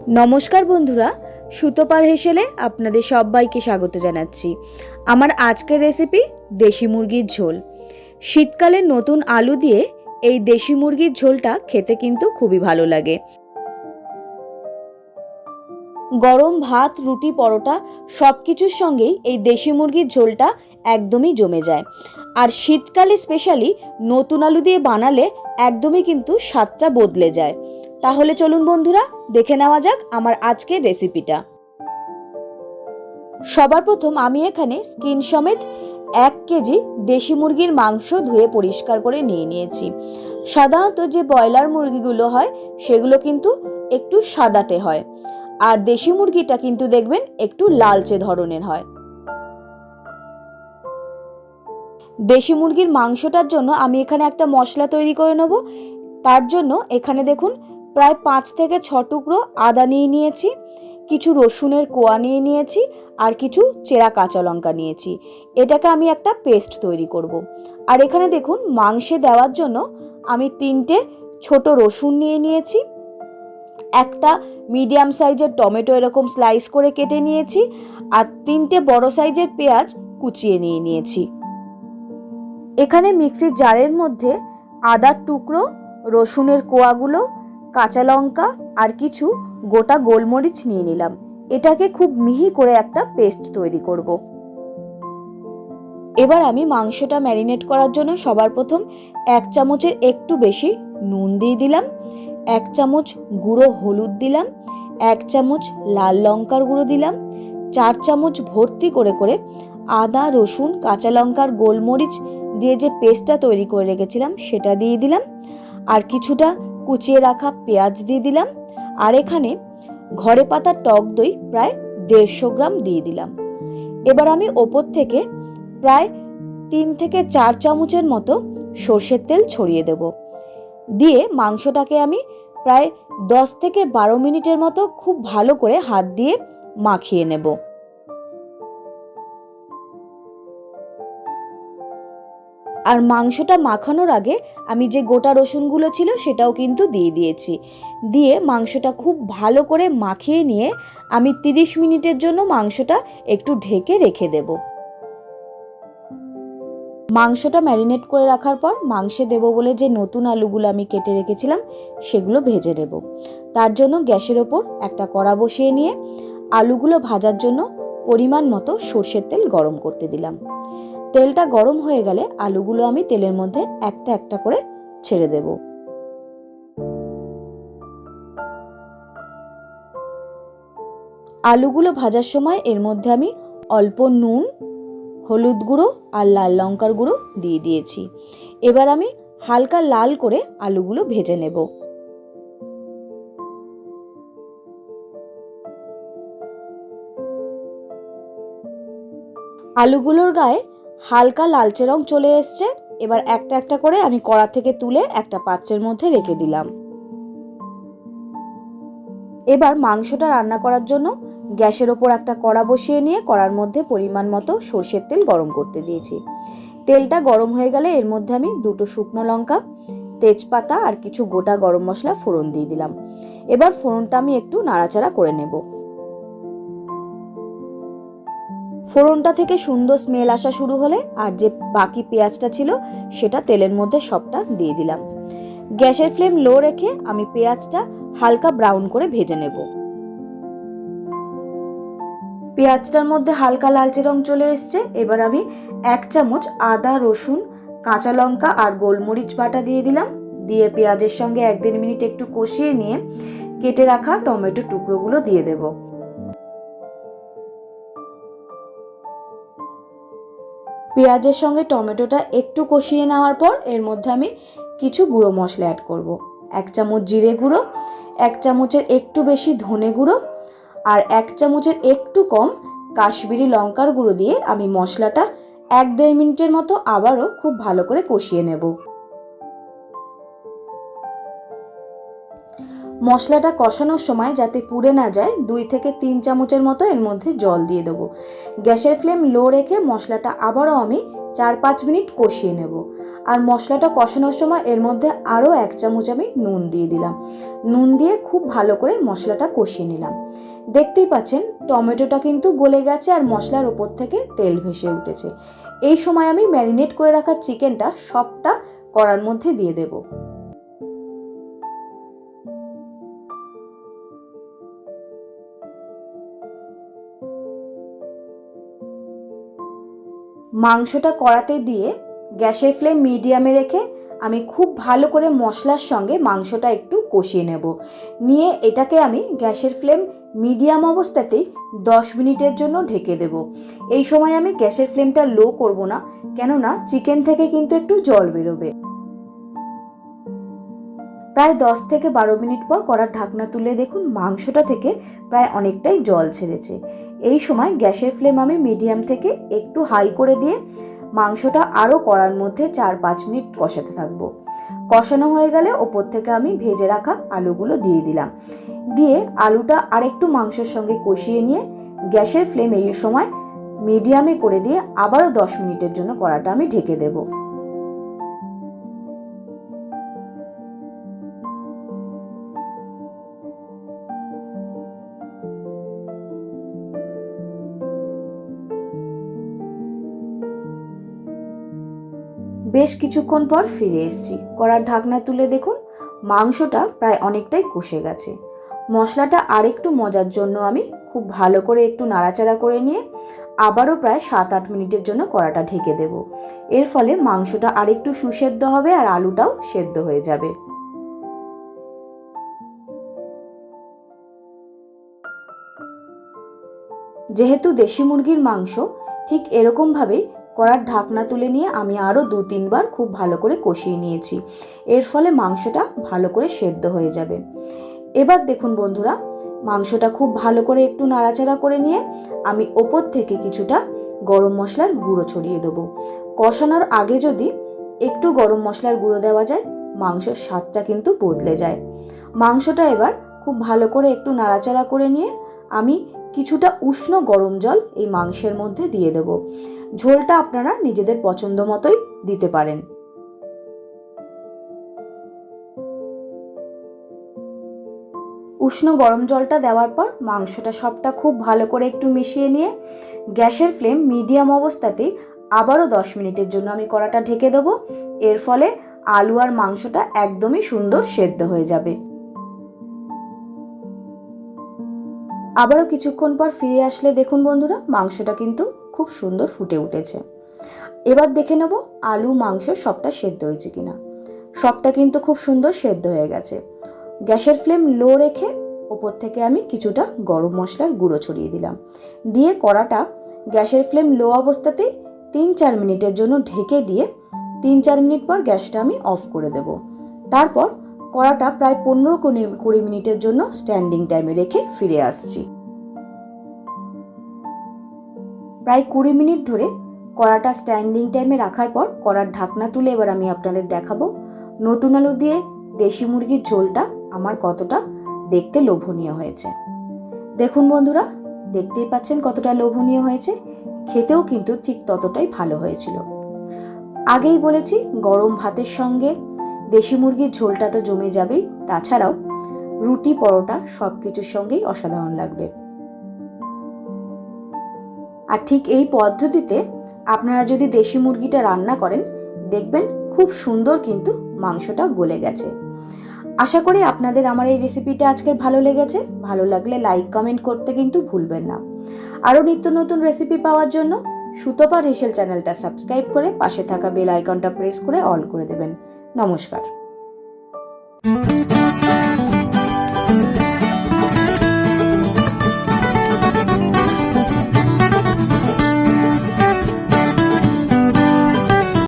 নমস্কার বন্ধুরা সুতোপার হেসেলে আপনাদের সবাইকে স্বাগত জানাচ্ছি। আমার আজকের রেসিপি দেশি মুরগির ঝোল। শীতকালে নতুন আলু দিয়ে এই দেশি মুরগির ঝোলটা খেতে কিন্তু খুবই ভালো লাগে। গরম ভাত, রুটি, পরোটা সব কিছুর সঙ্গেই এই দেশি মুরগির ঝোলটা একদমই জমে যায়। আর শীতকালে স্পেশালি নতুন আলু দিয়ে বানালে একদমই কিন্তু স্বাদটা বদলে যায়। তাহলে চলুন বন্ধুরা, দেখে নেওয়া যাক আমার আজকের রেসিপিটা। সবার প্রথম আমি এখানে স্কিন সমেত এক কেজি দেশি মুরগির মাংস ধুয়ে পরিষ্কার করে নিয়ে নিয়েছি। সাধারণত যে ব্রয়লার মুরগিগুলো হয়, সেগুলো কিন্তু একটু সাদাটে হয়। আর দেশি মুরগিটা কিন্তু দেখবেন একটু লালচে ধরনের হয়। দেশি মুরগির মাংসটার জন্য আমি এখানে একটা মশলা তৈরি করে নেব। তার জন্য এখানে দেখুন প্রায় পাঁচ থেকে ছ টুকরো আদা নিয়ে নিয়েছি, কিছু রসুনের কোয়া নিয়ে নিয়েছি আর কিছু চেরা কাঁচা লঙ্কা নিয়েছি এটাকে আমি একটা পেস্ট তৈরি করব। আর এখানে দেখুন, মাংসে দেওয়ার জন্য আমি তিনটে ছোট রসুন নিয়ে নিয়েছি, একটা মিডিয়াম সাইজের টমেটো এরকম স্লাইস করে কেটে নিয়েছি আর তিনটে বড় সাইজের পেঁয়াজ কুচিয়ে নিয়ে নিয়েছি এখানে মিক্সির জারের মধ্যে আদার টুকরো, রসুনের কোয়াগুলো কাঁচা লঙ্কা আর কিছু গোটা গোলমরিচ নিয়ে নিলাম। এটাকে খুব মিহি করে একটা পেস্ট তৈরি করব। এবার আমি মাংসটা ম্যারিনেট করার জন্য সবার প্রথম এক চামচের একটু বেশি নুন দিয়ে দিলাম, এক চামচ গুঁড়ো হলুদ দিলাম, এক চামচ লাল লঙ্কার গুঁড়ো দিলাম, চার চামচ ভর্তি করে করে আদা, রসুন, কাঁচা লঙ্কার গোলমরিচ দিয়ে যে পেস্টটা তৈরি করে রেখেছিলাম সেটা দিয়ে দিলাম। আর কিছুটা কুচিয়ে রাখা পেঁয়াজ দিয়ে দিলাম আর এখানে ঘরে পাতা টক দই প্রায় দেড়শো গ্রাম দিয়ে দিলাম। এবার আমি ওপর থেকে প্রায় তিন থেকে চার চামচের মতো সর্ষের তেল ছড়িয়ে দেব। দিয়ে মাংসটাকে আমি প্রায় দশ থেকে বারো মিনিটের মতো খুব ভালো করে হাত দিয়ে মাখিয়ে নেব। আর মাংসটা মাখানোর আগে আমি যে গোটা রসুনগুলো ছিল সেটাও কিন্তু দিয়ে দিয়েছি। দিয়ে মাংসটা খুব ভালো করে মাখিয়ে নিয়ে আমি 30 মিনিটের জন্য মাংসটা একটু ঢেকে রেখে দেব। মাংসটা ম্যারিনেট করে রাখার পর মাংসে দেব বলে যে নতুন আলুগুলো আমি কেটে রেখেছিলাম সেগুলো ভেজে নেব। তার জন্য গ্যাসের ওপর একটা কড়া বসিয়ে নিয়ে আলুগুলো ভাজার জন্য পরিমাণ মতো সর্ষের তেল গরম করতে দিলাম। তেলটা গরম হয়ে গেলে আলুগুলো আমি তেলের মধ্যে একটা একটা করে ছেড়ে দেব। আলুগুলো ভাজার সময় এর মধ্যে আমি অল্প নুন, হলুদ গুঁড়ো আর লাল লঙ্কার গুঁড়ো দিয়ে দিয়েছি। এবার আমি হালকা লাল করে আলুগুলো ভেজে নেব। আলুগুলোর গায়ে হালকা লালচে রং চলে এসছে। এবার একটা একটা করে আমি কড়া থেকে তুলে একটা পাত্রের মধ্যে রেখে দিলাম। এবার মাংসটা রান্না করার জন্য গ্যাসের ওপর একটা কড়া বসিয়ে নিয়ে কড়ার মধ্যে পরিমাণ মতো সর্ষের তেল গরম করতে দিয়েছি। তেলটা গরম হয়ে গেলে এর মধ্যে আমি দুটো শুকনো লঙ্কা, তেজপাতা আর কিছু গোটা গরম মশলা ফোড়ন দিয়ে দিলাম। এবার ফোড়নটা আমি একটু নাড়াচাড়া করে নেব। ফোড়নটা থেকে সুন্দর স্মেল আসা শুরু হলে আর যে বাকি পেঁয়াজটা ছিল সেটা তেলের মধ্যে সবটা দিয়ে দিলাম। গ্যাসের ফ্লেম লো রেখে আমি পেঁয়াজটা হালকা ব্রাউন করে ভেজে নেব। পেঁয়াজটার মধ্যে হালকা লালচে রং চলে এসছে। এবার আমি এক চামচ আদা, রসুন, কাঁচা লঙ্কা আর গোলমরিচ বাটা দিয়ে দিলাম। দিয়ে পেঁয়াজের সঙ্গে এক দেড় মিনিট একটু কষিয়ে নিয়ে কেটে রাখা টমেটো টুকরোগুলো দিয়ে দেবো। পেঁয়াজের সঙ্গে টমেটোটা একটু কষিয়ে নেওয়ার পর এর মধ্যে আমি কিছু গুঁড়ো মশলা অ্যাড করব। এক চামচ জিরে গুঁড়ো, এক চামচের একটু বেশি ধনে গুঁড়ো আর এক চামচের একটু কম কাশ্মীরি লঙ্কার গুঁড়ো দিয়ে আমি মশলাটা এক দেড় মিনিটের মতো আবারও খুব ভালো করে কষিয়ে নেব মশলাটা কষানোর সময় যাতে পুড়ে না যায়, দুই থেকে তিন চামচের মতো এর মধ্যে জল দিয়ে দেবো। গ্যাসের ফ্লেম লো রেখে মশলাটা আবারও আমি চার পাঁচ মিনিট কষিয়ে নেব। আর মশলাটা কষানোর সময় এর মধ্যে আরও এক চামচ আমি নুন দিয়ে দিলাম। নুন দিয়ে খুব ভালো করে মশলাটা কষিয়ে নিলাম। দেখতেই পাচ্ছেন, টমেটোটা কিন্তু গলে গেছে আর মশলার ওপর থেকে তেল ভেসে উঠেছে। এই সময় আমি ম্যারিনেট করে রাখা চিকেনটা সবটা করার মধ্যে দিয়ে দেবো। মাংসটা কড়াতে দিয়ে গ্যাসের ফ্লেম মিডিয়ামে রেখে আমি খুব ভালো করে মশলার সঙ্গে মাংসটা একটু কষিয়ে নেব। নিয়ে এটাকে আমি গ্যাসের ফ্লেম মিডিয়াম অবস্থাতেই দশ মিনিটের জন্য ঢেকে দেব। এই সময় আমি গ্যাসের ফ্লেমটা লো করব না, কেননা চিকেন থেকে কিন্তু একটু জল বেরোবে। প্রায় দশ থেকে বারো মিনিট পর কড়ার ঢাকনা তুলে দেখুন মাংসটা থেকে প্রায় অনেকটাই জল ছেড়েছে। এই সময় গ্যাসের ফ্লেম আমি মিডিয়াম থেকে একটু হাই করে দিয়ে মাংসটা আরও কড়ার মধ্যে চার পাঁচ মিনিট কষাতে থাকব। কষানো হয়ে গেলে ওপর থেকে আমি ভেজে রাখা আলুগুলো দিয়ে দিলাম। দিয়ে আলুটা আরেকটু মাংসের সঙ্গে কষিয়ে নিয়ে গ্যাসের ফ্লেম এই সময় মিডিয়ামে করে দিয়ে আবারও দশ মিনিটের জন্য কড়াটা আমি ঢেকে দেবো। বেশ কিছুক্ষণ পর ফিরে এসেছি। কড়ার ঢাকনা তুলে দেখুন, মাংসটা প্রায় অনেকটাই কষে গেছে। মশলাটা আরেকটু মজার জন্য আমি খুব ভালো করে একটু নাড়াচাড়া করে নিয়ে আবারও প্রায় সাত আট মিনিটের জন্য কড়াটা ঢেকে দেব। এর ফলে মাংসটা আরেকটু সুসেদ্ধ হবে আর আলুটাও সেদ্ধ হয়ে যাবে। যেহেতু দেশি মুরগির মাংস, ঠিক এরকমভাবেই কড়ার ঢাকনা তুলে নিয়ে আমি আরও দু তিনবার খুব ভালো করে কষিয়ে নিয়েছি। এর ফলে মাংসটা ভালো করে সেদ্ধ হয়ে যাবে। এবার দেখুন বন্ধুরা, মাংসটা খুব ভালো করে একটু নাড়াচাড়া করে নিয়ে আমি ওপর থেকে কিছুটা গরম মশলার গুঁড়ো ছড়িয়ে দেবো। কষানোর আগে যদি একটু গরম মশলার গুঁড়ো দেওয়া যায়, মাংসের স্বাদটা কিন্তু বদলে যায়। মাংসটা এবার খুব ভালো করে একটু নাড়াচাড়া করে নিয়ে আমি কিছুটা উষ্ণ গরম জল এই মাংসের মধ্যে দিয়ে দেব। ঝোলটা আপনারা নিজেদের পছন্দ মতোই দিতে পারেন। উষ্ণ গরম জলটা দেওয়ার পর মাংসটা সবটা খুব ভালো করে একটু মিশিয়ে নিয়ে গ্যাসের ফ্লেম মিডিয়াম অবস্থাতেই আবারও দশ মিনিটের জন্য আমি কড়াটা ঢেকে দেবো। এর ফলে আলু আর মাংসটা একদমই সুন্দর সেদ্ধ হয়ে যাবে। আবারও কিছুক্ষণ পর ফিরে আসলে দেখুন বন্ধুরা, মাংসটা কিন্তু খুব সুন্দর ফুটে উঠেছে। এবার দেখে নেব আলু, মাংস সবটা সেদ্ধ হয়েছে কিনা। সবটা কিন্তু খুব সুন্দর সেদ্ধ হয়ে গেছে। গ্যাসের ফ্লেম লো রেখে ওপর থেকে আমি কিছুটা গরম মশলার গুঁড়ো ছড়িয়ে দিলাম। দিয়ে কড়াটা গ্যাসের ফ্লেম লো অবস্থাতেই তিন চার মিনিটের জন্য ঢেকে দিয়ে তিন চার মিনিট পর গ্যাসটা আমি অফ করে দেব। তারপর কড়াটা প্রায় পনেরো কুড়ি মিনিটের জন্য স্ট্যান্ডিং টাইমে রেখে ফিরে আসছি। প্রায় কুড়ি মিনিট ধরে কড়াটা স্ট্যান্ডিং টাইমে রাখার পর কড়ার ঢাকনা তুলে এবার আমি আপনাদের দেখাবো। নতুন আলু দিয়ে দেশি মুরগির ঝোলটা আমার কতটা দেখতে লোভনীয় হয়েছে। দেখুন বন্ধুরা, দেখতেই পাচ্ছেন কতটা লোভনীয় হয়েছে। খেতেও কিন্তু ঠিক ততটাই ভালো হয়েছিল। আগেই বলেছি, গরম ভাতের সঙ্গে দেশি মুরগির ঝোলটা তো জমে যাবেই। তাছাড়াও রুটি, পরোটা সব কিছুর সঙ্গেই অসাধারণ লাগবে। আর ঠিক এই পদ্ধতিতে আপনারা যদি দেশি মুরগিটা রান্না করেন, দেখবেন খুব সুন্দর কিন্তু মাংসটা গলে গেছে। আশা করি আপনাদের আমার এই রেসিপিটা আজকের ভালো লেগেছে। ভালো লাগলে লাইক, কমেন্ট করতে কিন্তু ভুলবেন না। আরও নিত্য নতুন রেসিপি পাওয়ার জন্য সুতোপার হেসেল চ্যানেলটা সাবস্ক্রাইব করে পাশে থাকা বেল আইকনটা প্রেস করে অল করে দেবেন। নমস্কার।